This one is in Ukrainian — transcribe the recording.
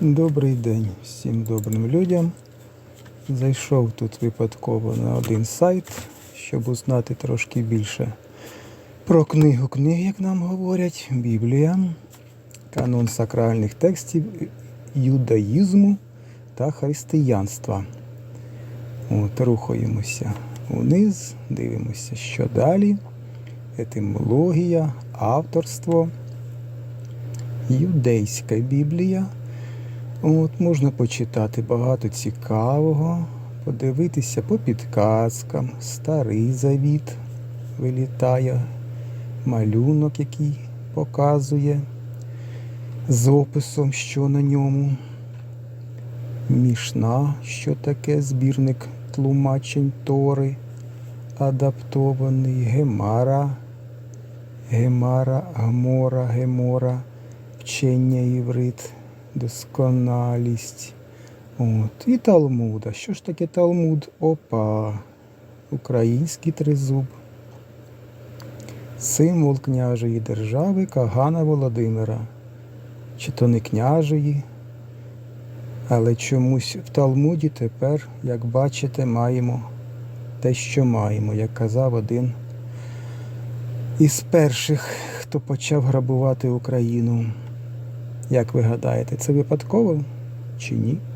Добрий день всім добрим людям. Зайшов тут випадково на один сайт, щоб узнати трошки більше про книгу книг, як нам говорять, Біблія, канон сакральних текстів юдаїзму та християнства. От, рухаємося униз, дивимося, що далі. Етимологія, авторство, юдейська Біблія. От, можна почитати багато цікавого, подивитися по підказкам, старий завіт вилітає, малюнок, який показує з описом, що на ньому. Мішна, що таке збірник тлумачень Тори, адаптований, Гемара, Гемара, Гмора, Гемора, вчення єврит, досконалість. От. І Талмуд. А що ж таке Талмуд? Опа. Український тризуб. Символ княжої держави Кагана Володимира. Чи то не княжої, але чомусь в Талмуді тепер, як бачите, маємо те, що маємо, як казав один із перших, хто почав грабувати Україну. Як ви гадаєте, це випадково чи ні?